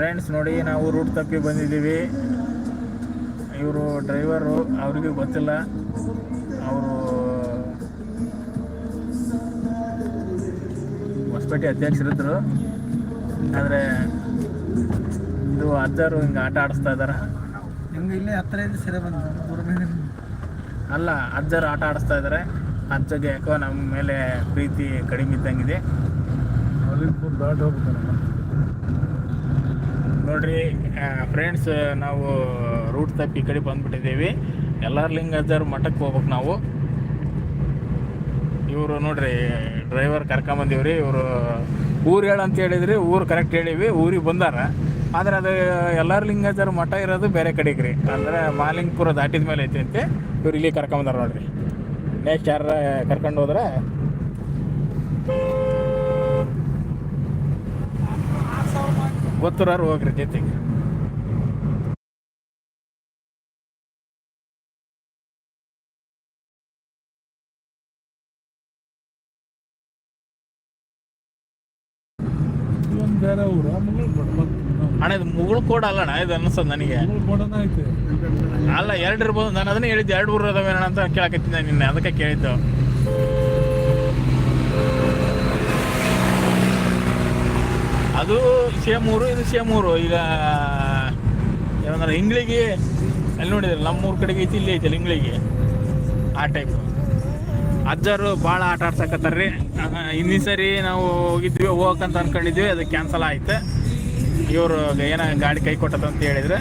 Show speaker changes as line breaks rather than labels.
Friends ನೋಡಿ ನಾವು root ತಪ್ಪಿ ಬಂದಿದ್ದೀವಿ. ಇವರು ಡ್ರೈವರು ಅವ್ರಿಗೂ ಗೊತ್ತಿಲ್ಲ. ಅವರು ಹೊಸಪೇಟೆ ಅಧ್ಯಕ್ಷರಿದ್ದರು ಆದರೆ ಇದು ಅಜ್ಜರು ಹಿಂಗೆ ಆಟ ಆಡಿಸ್ತಾ ಇದ್ದಾರೆ
ನಿಮ್ಗೆ ಇಲ್ಲೇ ಹತ್ತಿರ ಇದೆ ಸರಿ ಬಂದು
ಅಲ್ಲ ಅಜ್ಜರು ಆಟ ಆಡಿಸ್ತಾ ಇದ್ದಾರೆ ಅಜ್ಜಗೆ ಯಾಕೋ ನಮ್ಮ ಮೇಲೆ ಪ್ರೀತಿ ಕಡಿಮೆ ಇದ್ದಂಗಿದೆ. ನೋಡ್ರಿ ಫ್ರೆಂಡ್ಸ್ ನಾವು ರೂಟ್ ತಪ್ಪಿ ಈ ಕಡೆ ಬಂದ್ಬಿಟ್ಟಿದ್ದೀವಿ. ಎಲ್ಲರ ಅಜ್ಜರ್ ಮಠಕ್ಕೆ ಹೋಗ್ಬೇಕು ನಾವು. ಇವರು ನೋಡ್ರಿ ಡ್ರೈವರ್ ಕರ್ಕೊಂಬಂದಿವ್ರಿ, ಇವರು ಊರು ಹೇಳು ಅಂತ ಹೇಳಿದ್ರಿ, ಊರು ಕರೆಕ್ಟ್ ಹೇಳಿವಿ, ಊರಿಗೆ ಬಂದಾರ. ಆದ್ರೆ ಅದು ಎಲ್ಲಾರ ಲಿಂಗಾಚಾರ ಮಠ ಇರೋದು ಬೇರೆ ಕಡೆಗೆ ರೀ. ಅಂದ್ರೆ ಮಾಲಿಂಗ್ಪುರ ದಾಟಿದ ಮೇಲೆ ಐತಿ ಅಂತೆ, ಇವ್ರು ಇಲ್ಲಿ ಕರ್ಕೊಂಬಂದಾರ ನೋಡ್ರಿ. ನೆಕ್ಸ್ಟ್ ಯಾರ ಕರ್ಕೊಂಡು ಹೋದ್ರೆ? ಗೊತ್ತಿರೋರು ಹೋಗ್ರಿ ಜೊತೆಗೆ.
ಬೇರೆ ಊರು
ಅಣ್ಣ ಇದು ಮುಗುಳು ಕೋಡ್ ಅಲ್ಲಣ್ಣ ಇದು ಅನ್ಸದ್ ನನಗೆ. ಅಲ್ಲ ಎರಡು ಇರ್ಬೋದು. ನಾನು ಅದನ್ನೇ ಹೇಳಿದ್ದೆ ಎರಡು ಊರು ಅದಾವೇನ ಅಂತ ಕೇಳಕತ್ತಿದ್ದೆ ನಿನ್ನೆ ಅದಕ್ಕೆ ಕೇಳಿದ್ದು. ಅದು ಸೇಮ್ ಊರು ಇದು ಸೇಮ್ ಊರು ಈಗ ಏನಂದ್ರೆ ಹಿಂಗ್ಳಿಗೆ ಅಲ್ಲಿ ನೋಡಿದ್ರೆ ನಮ್ಮ ನಮ್ಮೂರ ಕಡೆಗೆ ಐತಿ ಇಲ್ಲಿ ಐತಿ ಹಿಂಗ್ಳಿಗೆ ಆ ಟೈಪ್ ಅಜ್ಜರು ಭಾಳ ಆಟ ಆಡ್ಸಕತ್ತಾರ್ರಿ. ಹಿಂದಿನ ಸರಿ ನಾವು ಹೋಗಿದ್ವಿ ಹೋಗಕ್ಕಂತ ಅನ್ಕೊಂಡಿದ್ವಿ, ಅದು ಕ್ಯಾನ್ಸಲ್ ಆಯ್ತು. ಇವರು ಏನೋ ಗಾಡಿ ಕೈ ಕೊಟ್ಟದಂತ ಹೇಳಿದ್ರೆ.